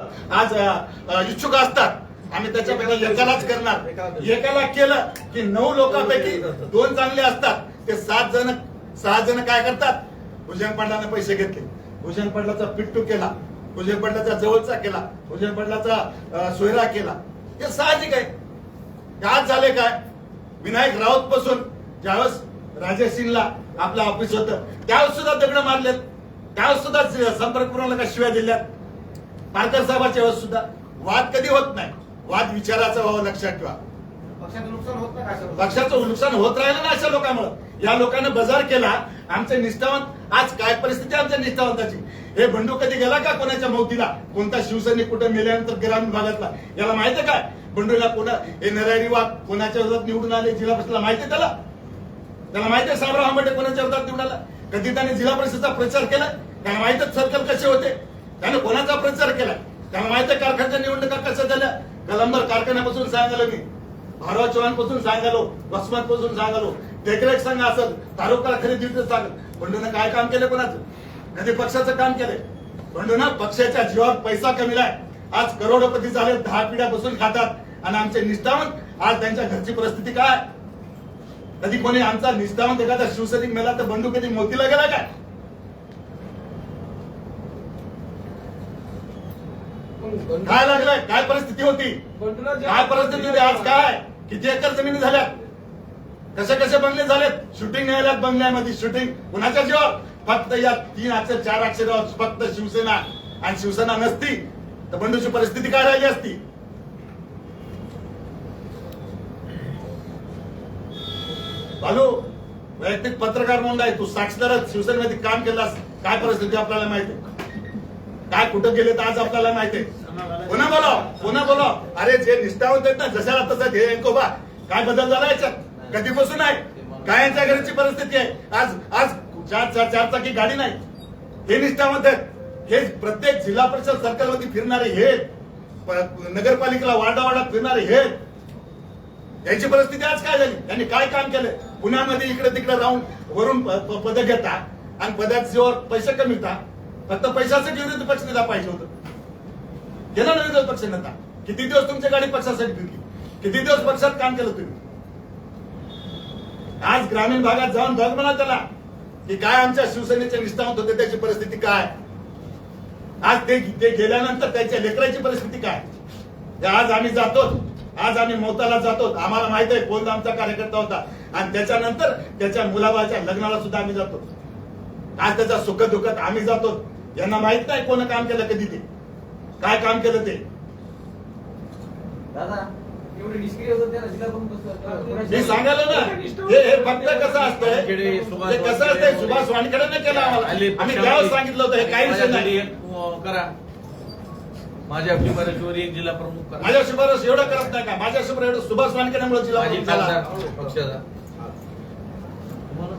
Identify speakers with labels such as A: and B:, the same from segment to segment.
A: आज इच्छुक असतात. आम्ही त्याच्यापैकी एकालाच करणार. एकाला केलं की नऊ लोकांपैकी दोन चांगले असतात. ते सात जण सहा जण काय करतात? भुजंग पाटलाने पैसे घेतले. भुजंग पाटलाचा पिट्टू केला. भुजंग पाटलाचा जवळचा केला. भुजंग पाटलाचा अ, सोयरा केला. हे साहजिक आहे. आज झाले काय? विनायक राऊत पासून ज्यावेळेस राजेशिंगला आपलं ऑफिस होतं त्यावेळेस सुद्धा दगड मारलेत. त्यावेळेस सुद्धा संपर्क पुरवला का शिव्या दिल्यात. पारकर साहेबाच्या वेळेस सुद्धा वाद कधी होत नाही. वाद विचाराचा व्हावं लक्षात ठेवा.
B: पक्षाचं नुकसान होत नाही का सर?
A: पक्षाचं नुकसान होत राहिलं ना अशा लोकांमुळे. या लोकांना बाजार केला. आमचे निष्ठावंत आज काय परिस्थिती आमच्या निष्ठावंताची? हे बंडू कधी गेला का कोणाच्या मौतीला? कोणता शिवसैनिक कुठे मेल्यानंतर ग्रामीण भागातला? याला माहिती काय? बंडूला कोणा हे नरहरी वाघ कोणाच्या विरोधात निवडून आले? जिल्हा परिषदला माहिती त्याला? त्याला माहिती आहे साहेबराव आंबेडकर कोणाच्या विरोधात निवडून आला? कधी त्याने जिल्हा परिषदचा प्रचार केला? त्याला माहिती आहे सर्कल कसे होते? कोणाचा प्रचार केला? त्याला माहिती आहे कारखान्याच्या निवडणुका कशा झाल्या? कलंबर कारखान्यापासून सांगालो मी. भारवा चव्हाणपासून सांगालो वसमत पासून सांगालो देखरेख संघ असेल तालुका खरेदी सांगत बंडूनं काय काम केलं कोणाचं? कधी पक्षाचं काम केलंय. बंडूनं पक्षाच्या जीवावर पैसा कमीलाय आज करोडपती झाले दहा पिढ्या बसून खातात. आणि आमचे निष्ठावंत आज त्यांच्या घरची परिस्थिती काय? कधी कोणी आमचा निष्ठावंत एखादा शिवसैनिक मेला तर बंडू कधी मोतीला गेला काय
B: मग बंधू-
A: काय लागलंय? काय परिस्थिती होती? काय परिस्थिती होती? आज काय? किती एकर जमिनी झाल्यात? कसे कसे बंगले झालेत? शूटिंग न्यायालयात बंगल्यामध्ये शूटिंग कुणाच्या जीवावर? फक्त या तीन अक्षर चार अक्षरावर फक्त शिवसेना आणि शिवसेना नसती तर बंडूची परिस्थिती काय राहिली असती? बालू वैयक्तिक पत्रकार म्हणून आहे. तू साक्षीदार शिवसेनेमध्ये काम केलास काय परिस्थिती आपल्याला माहिती आहे? काय कुठं गेले तर आज आपल्याला माहिती आहे. पुन्हा बोला पुन्हा बोला अरे जे निष्ठावंत आहेत ना जशाला तसं ध्येय बा काय बदल झाला याच्यात? कधीपासून आहे? काय यांच्या घरची परिस्थिती आहे? आज आज चार चार चार चाकी गाडी नाही. हे निष्ठावंत आहेत. हे प्रत्येक जिल्हा परिषद सरकारमध्ये फिरणारे हे नगरपालिकेला वार्डा फिरणारे हे यांची परिस्थिती आज काय झाली? त्यांनी काय काम केलं? पुण्यामध्ये इकडे तिकडे राहून वरून प- पद घेता आणि पदाचे पैसे कमी फक्त पैशासाठी विरोधी पक्ष नेता पाहिजे होतं. गेला ना विरोधी पक्ष नेता किती दिवस तुमच्या गाडी पक्षासाठी फिरली? किती दिवस पक्षात काम केलं तुम्ही? आज ग्रामीण भागात जाऊन बघ म्हणा त्याला की काय आमच्या शिवसेनेचे निष्ठावंत होते त्याची परिस्थिती काय? आज ते ते गेल्यानंतर त्याच्या लेकराची परिस्थिती काय? आज आम्ही जातो आज आम्ही मोताला जातो आम्हाला माहीत आहे कोण आमचा कार्यकर्ता होता. आणि त्याच्यानंतर त्याच्या मुलाबाच्या लग्नाला सुद्धा आम्ही जातो आज त्याच्या सुख दुःखात आम्ही जातो यांना माहीत नाही कोण काम केलं कधी ते. काय काम केलं ते.
C: दादा एवढे निष्क्रिय होतं त्याला जिल्हा प्रमुख कसं-
A: मी सांगायला ना हे हे फक्त कसं असतंय
D: वानखेडे, सुभाष
A: हे कसं असतंय
D: वानखेडे,
A: सुभाष वानखेडेने केलं आम्हाला. आम्ही त्यावेळेस सांगितलं होतं हे काही विषय नाही.
D: करा. माझ्या शिफारशीवर एक जिल्हा प्रमुख करा.
A: माझ्या शिफारस एवढं करत नाही का? माझ्या शिफारस एवढं सुभाष वानखेडेमुळे जिल्हा प्रमुख झाला.
D: पक्षाचा.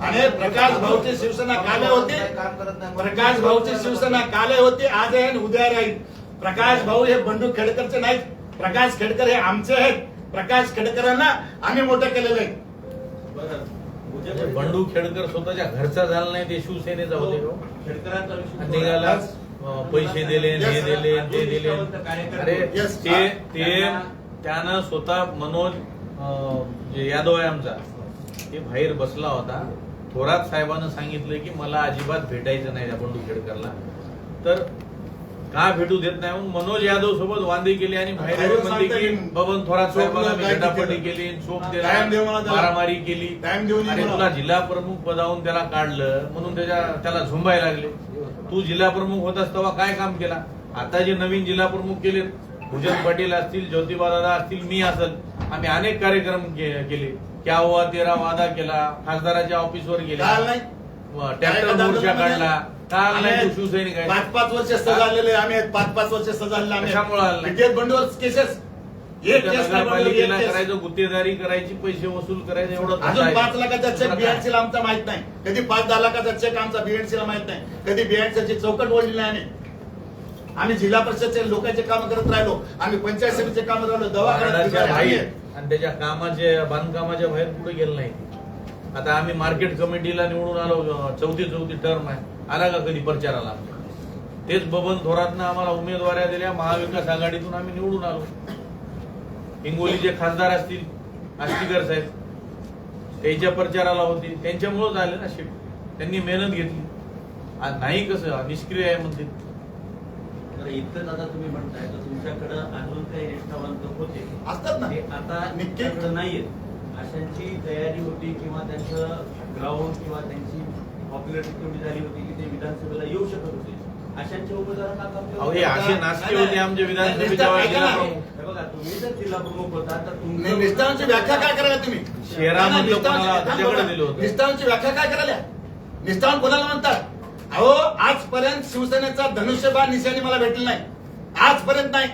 A: आणि प्रकाश भाऊची शिवसेना काल होती. प्रकाश भाऊची शिवसेना काल होती. आज आहे आणि उद्या राहील. प्रकाश भाऊ हे बंडू खेडकरचे नाहीत. प्रकाश खेडकर हे आमचे आहेत. प्रकाश खेडकरांना आम्ही मोठं केलेलं आहे.
D: बंडू खेडकर स्वतःच्या घरचा झाला नाही ते शिवसेनेचा होते. हो. अं, पैसे दिले हे दिले ते दिले. अरे. ते ते त्यानं स्वतः मनोज यादव आहे आमचा ते बाहेर बसला होता थोरात साहेबांना सांगितलं की मला अजिबात भेटायचं नाही त्या बंडू खेडकरला तर का भेटू देत नाही म्हणून मनोज यादव सोबत वांदे केली आणि बाहेर म्हणते की. बबन थोरात साहेबांना
A: केलं?
D: चोप दिला. मारामारी केली आणि. तुला जिल्हा प्रमुख पदावरून त्याला काढलं म्हणून त्याच्या त्याला झुंबायला लागले तू जिल्हा प्रमुख होतास तेव्हा काय काम केला आता जे नवीन जिल्हा प्रमुख केले भुजन पाटील असतील ज्योतिबा दादा असतील मी असेल आम्ही अनेक कार्यक्रम केले क्या हुआ? तेरा वादा केला. खासदाराच्या ऑफिसवर गेला.
A: काल नाही.
D: ट्रॅक्टर मोर्चा? काढला. काल नाही शिवसैनिक आहे
A: पाच पाच वर्ष सजा आलेले आम्ही आहेत. पाच पाच वर्ष सजा आलेले आम्ही
D: कशामुळे आलं नाही?
A: आहेत. बंडवर केसेस एक केस नाही बंडवर, एक
D: नगरपालिकेला
A: केस.
D: करायचं गुत्तेदारी करायची पैसे वसूल करायचं एवढं
A: अजून. पाच लाखाचा चेक? बीएनसी ला आमचा माहीत नाही. कधी पाच दहा लाखाचा चेक आमचा बीएनसी ला माहीत नाही. कधी बीएनसी ची चौकट ओढली नाही आम्ही. आम्ही जिल्हा परिषदचे लोकांचे काम करत राहिलो. आम्ही पंचायत समितीचे काम राहिलो. दवाखान्यात
D: वार्डाच्या बाहेर आणि त्याच्या कामाचे बांधकामाच्या बाहेर कुठे गेलं नाही. आता आम्ही मार्केट कमिटीला निवडून आलो चौथी चौथी टर्म आहे. आला का कधी प्रचाराला? तेच बबन थोरातनं आम्हाला उमेदवाऱ्या दिल्या महाविकास आघाडीतून आम्ही निवडून आलो. हिंगोलीचे खासदार असतील आष्टीकर साहेब. त्यांच्या प्रचाराला होती. त्यांच्यामुळेच आले ना शेट त्यांनी मेहनत घेतली. नाही कसं निष्क्रिय आहे म्हणते.
E: इतकंच आता तुम्ही म्हणताय तर तुमच्याकडे अजून काही निष्ठावंत होते.
A: असतात ना.
E: ते आता. तुमच्याकडे नाहीयेत. अशांची तयारी होती किंवा त्यांचं ग्राउंड किंवा त्यांची पॉप्युलरिटी तेवढी झाली होती की ते विधानसभेला येऊ शकत होते. अशांच्या उमेदवारांना
D: हे असे होते आमचे विधानसभेच्या
A: नाही,
D: जिल्हा
A: नाही.
D: प्रमुख
E: हे बघा तुम्ही जर जिल्हा प्रमुख होता तर
A: नि-
E: तुमचं
A: निष्ठावांची व्याख्या काय करायला तुम्ही?
D: शहरामध्ये.
A: निष्ठावांची व्याख्या काय करायला? निष्ठावान कोणाला म्हणतात? अहो आजपर्यंत शिवसेनेचा धनुष्यबाण निशाणी मला भेटली नाही. आजपर्यंत नाही.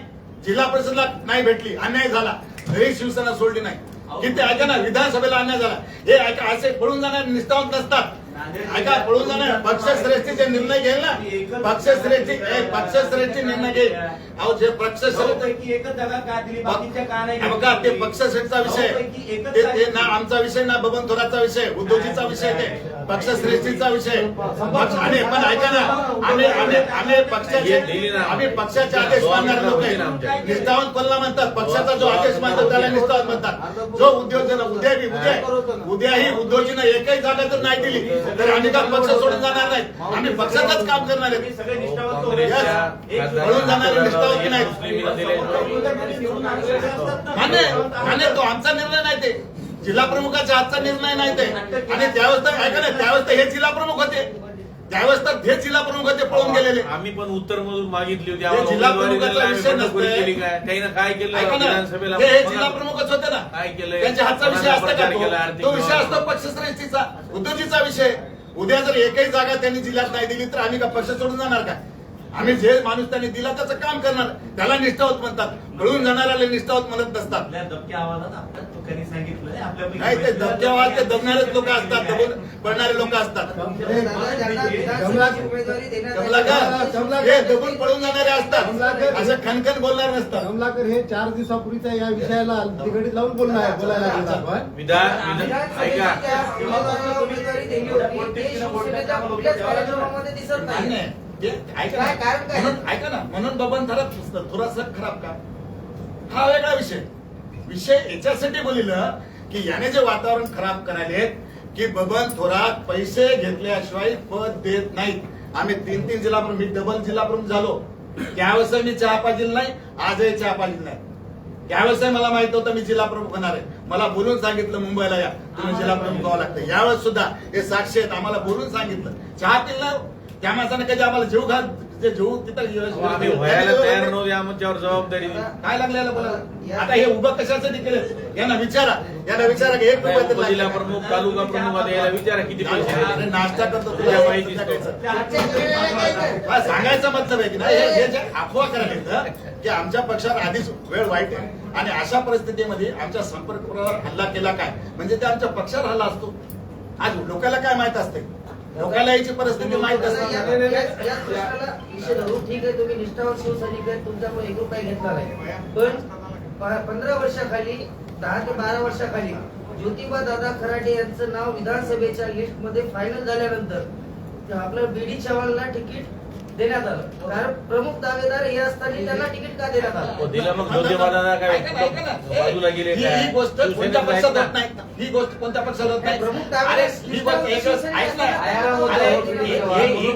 A: जिल्हा परिषदला नाही भेटली. अन्याय झाला. तरी शिवसेना सोडली नाही. किती ऐका ना विधानसभेला अन्याय झाला. हे ऐका असे पळून जाणारे निष्ठावंत नसतात. ऐका पळून जाणार पक्षश्रेष्ठीचे निर्णय घेईल ना? पक्षश्रेष्ठी पक्षश्रेष्ठी निर्णय घेईल. अहो जे पक्षश्रेष्ठी बघा ते? पक्षश्रेष्ठीचा विषय ते ना आमचा विषय ना बबन थोराचा विषय उद्योजीचा विषय ते पक्षश्रेष्ठीचा विषय. आणि पण ऐका ना आम्ही आम्ही आम्ही पक्षाचे. आम्ही. पक्षाचे आदेश मानणारे लोक आहे. निष्ठावंत कोणाला म्हणतात पक्षाचा जो आदेश मानतात त्याला निष्ठावंत म्हणतात. जो उद्योजन उद्या बी उद्या उद्याही उद्योजीनं एकही जागा जर नाही दिली तर आम्ही का पक्ष सोडून जाणार नाही आम्ही पक्षाचंच काम करणार
E: तुम्ही
A: आहे
E: सगळे निष्ठावंत होते.
D: काँग्रेसच्या
E: एक
D: खासदारांना
A: पळून जाणारे निष्ठावंत
D: हे
A: नाही. मान्य मान्य तो आमचा निर्णय नाही ते. जिल्हा प्रमुखाचा आजचा निर्णय नाही ते आणि त्यावेळेस तर ऐका ना त्यावेळेस तर हे जिल्हा प्रमुख होते त्यावेळेस तर हे जिल्हा प्रमुख होते पळून गेलेले
D: आम्ही पण उत्तर मधून मागितली होती
A: हे जिल्हा प्रमुखाचा विषय नसतोय.
D: केली काय त्यानं काय केलं
A: ऐका ना
D: विधानसभेला
A: हे हे. जिल्हा प्रमुखच होते ना
D: काय केलंय?
A: त्यांच्या हातचा विषय असतो का तो?
D: केला
A: विषय असतो? पक्षश्रेष्ठीचा उद्योजीचा विषय उद्या जर एकही जागा त्यांनी जिल्ह्यात नाही दिली तर आम्ही का पक्ष सोडून जाणार का आम्ही जे माणूस त्यांनी दिला त्याचं काम करणार. त्याला निष्ठावत म्हणतात. पळून जाणाऱ्याला निष्ठावत म्हणत नसतात. नाही. ते धबक्यावाद ते दबणारेच लोक असतात. दबून पडणारे लोक असतात. हे दबून पळून जाणारे असतात. असं खनखन बोलणार नसतात.
F: कमलाकर हे चार दिवसापूर्वीच्या या विषयाला तिकडे लावून बोलणार बोलायला
A: ऐका ना.
C: काय कारण काय?
A: म्हणून ऐका ना. म्हणून बबन थोडा थोडासा खराब का हा वेगळा विषय. विषय याच्यासाठी बोलिलं की याने जे वातावरण खराब करायले की बबन थोरात पैसे घेतल्याशिवाय पद देत नाहीत. आम्ही तीन तीन जिल्हा प्रमुख मी डबल जिल्हा प्रमुख झालो. त्यावेळेस मी चहा पाजील नाही आजही चहा पाजील नाही. त्यावेळेस मला माहीत होतं मी जिल्हा प्रमुख होणार आहे. मला बोलून सांगितलं मुंबईला या. तुम्ही जिल्हा प्रमुख व्हावं लागतं. यावेळेस सुद्धा हे साक्षी आहेत आम्हाला बोलून सांगितलं. चहा पिला त्या माणसाने कधी आम्हाला जीव घात जे जीव तिथं
D: आम्ही व्हायला तयार नव्हते आमच्यावर जबाबदारी.
A: काय लागले याला बोलायला? आता हे उभं कशासाठी केलं? यांना विचारा. यांना विचारा की एक रुपया लागला.
D: प्रमुख तालुका प्रमुख आता याला विचारा किती पैसे.
A: नाश्ता करतो
D: तुझ्या
A: माहिती सांगायचा मतलब आहे की नाही? हे- जे अफवा करायला येतं की आमच्या पक्षात आधीच वेळ वाईट आहे. आणि अशा परिस्थितीमध्ये आमच्या संपर्कावर हल्ला केला काय? म्हणजे ते आमच्या पक्षावर हल्ला असतो. आज लोकांना काय माहीत असते लोकांना याची परिस्थिती माहीत असते
G: ठीक आहे तुम्ही निष्ठावर शिवसैनिक आहे तुमच्यामुळे एक रुपया घेतला नाही. पण पंधरा वर्षाखाली दहा ते बारा वर्षाखाली ज्योतिबा दादा खराडे यांचं नाव विधानसभेच्या लिस्टमध्ये फायनल झाल्यानंतर आपलं बीडी चव्हाणला तिकीट देण्यात आलं. कारण प्रमुख दावेदार हे असताना त्यांना तिकीट का देण्यात आलं?
D: दिलं. मग काय. बाजूला गेले
A: ही ही गोष्ट कोणत्या. नाही. ही गोष्ट नाही?
G: प्रमुख दावे-
A: अरे ही गोष्ट एकच ऐक ना. अरे, ही- ही-. ही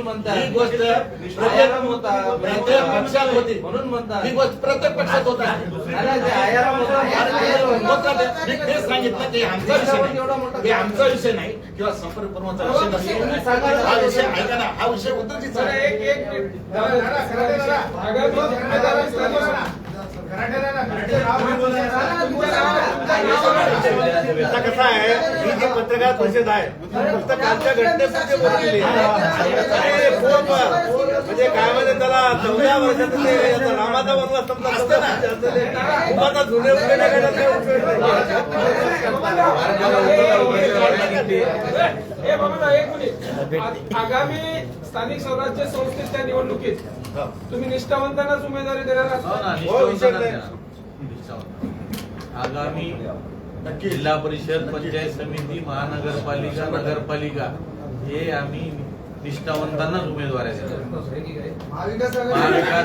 A: प्रत्येक पक्षात होती.
C: म्हणून म्हणतात.
A: ही गोष्ट प्रत्येक पक्षात होत
C: अरे, ते आयाराम होता,
A: अरे,
C: आयाराम होता.
A: होत. आहे. मी तेच सांगितलं की आमचा विषय नाही. हे आमचा विषय नाही. किंवा संपर्क प्रमुखाचा विषय नसतो हा विषय ऐका ना. हा विषय
B: एक एक
F: आता कसं आहे ही जी पत्रकार परिषद आहे फक्त कालच्या घटनेपुरते बोललेली म्हणजे काय म्हणजे त्याला चौदा वर्षाचं ते रामाचा बनला समजा
A: असतं ना.
F: जुने उपयोग नाही.
B: आगामी स्थानिक स्वराज्य संस्थेच्या निवडणुकीत तुम्ही निष्ठावंतांनाच उमेदवारी देणार
D: हो
F: हो.
D: आगामी जिल्हा परिषद पंचायत समिती महानगरपालिका नगरपालिका हे आम्ही निष्ठावंतांनाच उमेदवारी महाविकास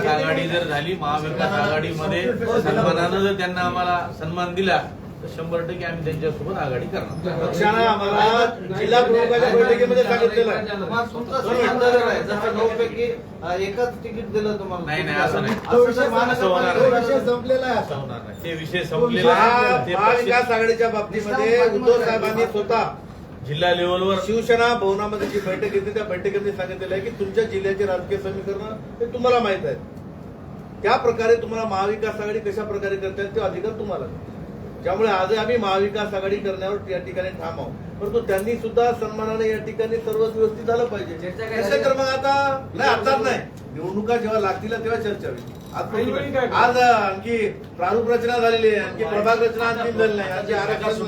D: आघाडी जर झाली महाविकास आघाडीमध्ये सन्मानानं जर त्यांना आम्हाला सन्मान दिला तर शंभर टक्के आम्ही त्यांच्यासोबत आघाडी करणार.
F: पक्षानं आम्हाला जिल्हा प्रमुखाच्या बैठकीमध्ये सांगितलेलं आहे.
G: तुमचं आहे. जसं अं, एकच तिकीट दिलं तुम्हाला.
D: नाही नाही असं नाही.
G: असं
D: होणार
G: महानगरपालिका
D: नाही.
A: संपलेला आहे.
D: असं होणार नाही. ते विषय संपलेले
F: महा-.
D: ते
F: महाविकास
D: पक्ष-
F: आघाडीच्या बाबतीमध्ये उद्धव साहेबांनी स्वतः
D: जिल्हा लेवलवर
F: शिवसेना भवनामध्ये जी बैठक घेतली त्या बैठकीमध्ये सांगितलेलं आहे की तुमच्या जिल्ह्याचे राजकीय समीकरण हे तुम्हाला माहीत आहे त्या प्रकारे तुम्हाला महाविकास आघाडी कशा प्रकारे करता येईल ते अधिकार तुम्हाला आहे. त्यामुळे आज आम्ही महाविकास आघाडी करण्यावर या ठिकाणी ठाम आहोत. परंतु त्यांनी सुद्धा सन्मानाने या ठिकाणी सर्वच व्यवस्थित झालं पाहिजे.
G: चर्चा
F: तर मग आता नाही आताच नाही. निवडणुका जेव्हा लागतील तेव्हा चर्चा होईल. आज आणखी प्रारूप रचना झालेली आहे आणखी प्रभाग रचना अंतिम झाली नाही. आणखी आरक्षण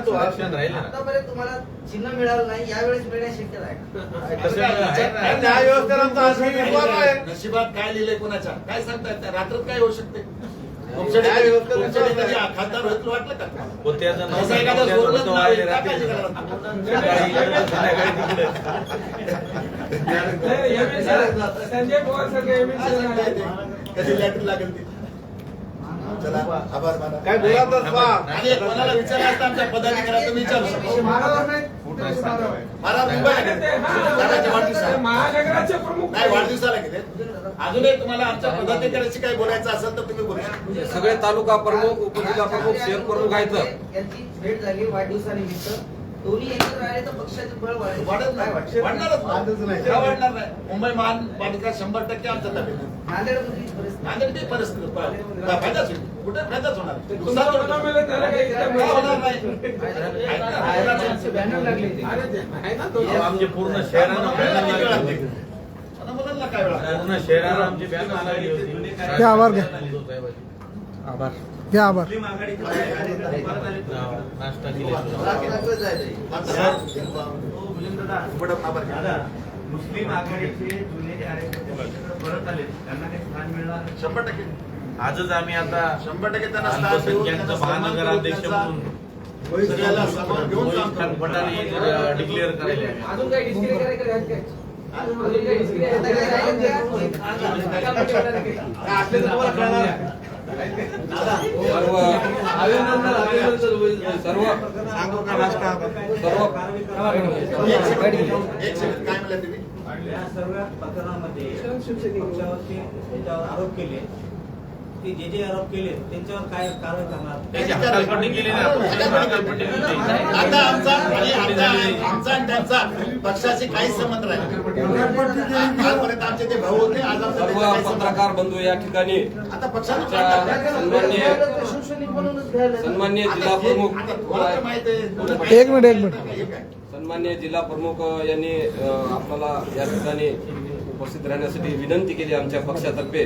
G: तुम्हाला चिन्ह मिळालं नाही यावेळेस मिळण्याची शक्यता आहे
F: न्याय आहे
A: नशिबात काय लिहिलंय कोणाच्या? काय सांगतायत? त्या रात्रात काय होऊ शकते? खासदार होईल वाटलं का?
B: संजय पवार?
A: कधी लॅटरी लागेल ती? चला आभार माना.
F: काय बोला
A: कोणाला विचारलं असतं आमच्या पदाधिकाऱ्याला तुम्ही विचारू शकतो.
B: महानगराचे प्रमुख
A: नाही वाढदिवसाला गेले अजूनही तुम्हाला आमच्या पदाधिकाऱ्याशी काही बोलायचं असेल तर तुम्ही बोलू शकता.
C: सगळे तालुका प्रमुख उपजिल्हा प्रमुख शहर प्रमुख आहेत
G: यांची भेट झाली वाढदिवसानिमित्त. दोन्ही एकत्र राहिले तर पक्षाचे बळ वाढेल.
A: वाढत नाही? वाढणारच वाढणार नाही? मुंबई महानपालिका शंभर टक्के आमच्या ताब्यात.
G: नांदेडमधली परिस्थिती.
A: नांदेड ती परिस्थिती प- फायदाच होईल कुठे? फायदाच होणार. होणार. नाही
D: आमचे पूर्ण शहरानं
A: काय वेळा
D: पूर्ण शहरानं आमची बॅनर लागली होती.
H: घ्या, आभार.
D: आभार.
H: घ्या आभार.
E: मुस्लिम आघाडीचे कार्यकर्ते. हो, जुने कार्यकर्ते पक्षाकडे परत आले. त्यांना काही स्थान मिळणार
A: शंभर टक्के.
D: आजच आम्ही आता
A: शंभर टक्के त्यांना करून,
D: महानगराध्यक्ष म्हणून डिक्लेअर करायला आहे.
C: अजून काही डिस्करी करायचं. सर्व अभिनंदन अभिनंदन सर्व सर्व
E: या सर्व प्रकरणामध्ये आरोप केले. ते जे जे आरोप केले त्यांच्यावर काय कारवाई करणार.
A: आता आमचा आणि आमचा आमचा आणि त्यांचा पक्षाशी काहीच संबंध नाही. कालपर्यंत आमचे ते भाऊ होते आज आमचे
C: पत्रकार बंधू या ठिकाणी.
A: आता पक्षानं आता
C: जिल्हा प्रमुख
H: एक मिनिट, एक मिनिट.
C: सन्मान्य जिल्हा प्रमुख यांनी आपल्याला या ठिकाणी उपस्थित राहण्यासाठी विनंती केली आमच्या पक्षातर्फे.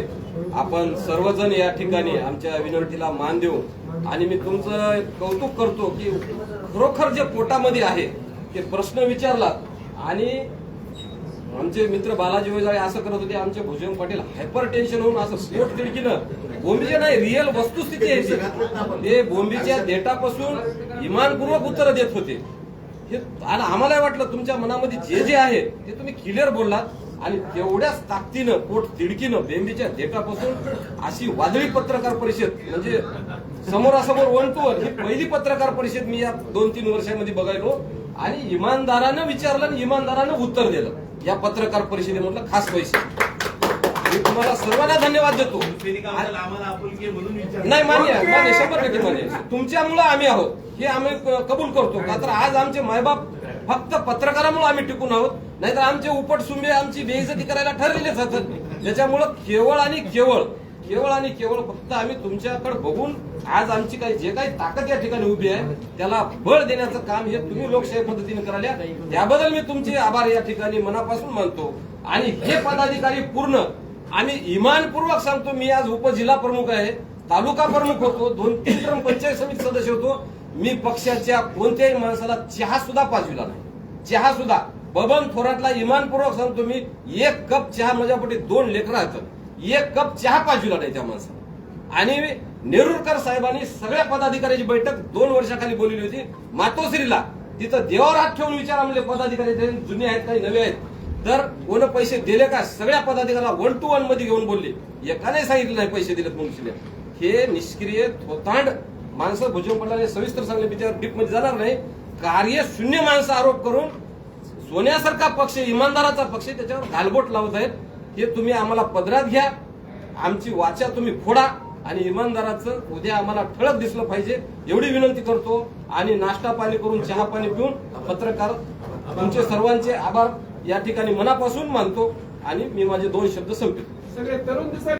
C: आपण सर्वजण या ठिकाणी आमच्या विनंतीला मान देऊ आणि मी तुमचं कौतुक करतो की खरोखर जे पोटामध्ये आहे ते प्रश्न विचारलात आणि आमचे मित्र बालाजी वैजाळे असं करत होते आमचे भुजंग पाटील हायपर टेन्शन होऊन असं स्पोर्ट तिडकीनं बोंबीचे नाही रिअल वस्तुस्थिती आहे ते. बोंबीच्या देटापासून इमानपूर्वक उत्तर देत होते. हे आम्हाला वाटलं तुमच्या मनामध्ये जे जे आहे ते तुम्ही क्लिअर बोललात. आणि तेवढ्याच ताकदीनं पोट तिडकीनं बेंबीच्या देटापासून अशी वादळी पत्रकार परिषद म्हणजे समोरासमोर वन टू वन ही पहिली पत्रकार परिषद मी या दोन तीन वर्षामध्ये बघायलो. आणि इमानदारानं विचारलं आणि इमानदारानं उत्तर दिलं. या पत्रकार परिषदेमधलं खास पैसे मी तुम्हाला सर्वांना धन्यवाद देतो. नाही मान्य मान्य शंभर टक्के मान्य. तुमच्यामुळं आम्ही आहोत. हे आम्ही कबूल करतो. का तर आज आमचे मायबाप फक्त पत्रकारामुळे आम्ही टिकून आहोत. नाहीतर आमचे उपट सुंबे आमची बेइज्जती करायला ठरलेलेच होतं त्याच्यामुळं केवळ आणि केवळ केवळ आणि केवळ फक्त आम्ही तुमच्याकडे बघून आज आमची काही जे काही ताकद या ठिकाणी उभी आहे त्याला बळ देण्याचं काम हे तुम्ही लोकशाही पद्धतीने कराल्या त्याबद्दल मी तुमचे आभार या ठिकाणी मनापासून मानतो. आणि हे पदाधिकारी पूर्ण आम्ही इमानपूर्वक सांगतो मी आज उपजिल्हा प्रमुख आहे तालुका प्रमुख होतो दोन तीन टर्म पंचायत समिती सदस्य होतो मी पक्षाच्या कोणत्याही माणसाला चहा सुद्धा पाजविला नाही. चहा सुद्धा. बबन थोरातला इमानपूर्वक सांगतो मी एक कप चहा माझ्यापोटी दोन लेकरं आहेत एक कप चहा पाजविला नाही त्या माणसाला आणि नेरुरकर साहेबांनी सगळ्या पदाधिकाऱ्याची बैठक दोन वर्षाखाली बोलली होती. मातोश्रीला. तिथं देवावर हात ठेवून विचार आमले पदाधिकारी जुने आहेत काही नवे आहेत. तर कोण पैसे दिले का? सगळ्या पदाधिकाऱ्याला वन टू वनमध्ये घेऊन बोलले. एकाने सांगितलं नाही पैसे दिलेत म्हणून हे निष्क्रिय थोतांड माणसं भुजबळ पडला सविस्तर सांगले मी त्यावर डीपमध्ये जाणार नाही. कार्य शून्य माणसं आरोप करून सोन्यासारखा पक्ष इमानदाराचा पक्ष त्याच्यावर घालबोट लावत आहेत. हे तुम्ही आम्हाला पदरात घ्या. आमची वाचा तुम्ही फोडा आणि इमानदाराचं उद्या आम्हाला ठळक दिसलं पाहिजे. एवढी विनंती करतो. आणि नाश्ता पाणी करून चहा पाणी पिऊन पत्रकार तुमचे सर्वांचे आभार. या ठिकाणी मनापासून मानतो. आणि मी माझे दोन शब्द संपतो
B: सगळे तरुण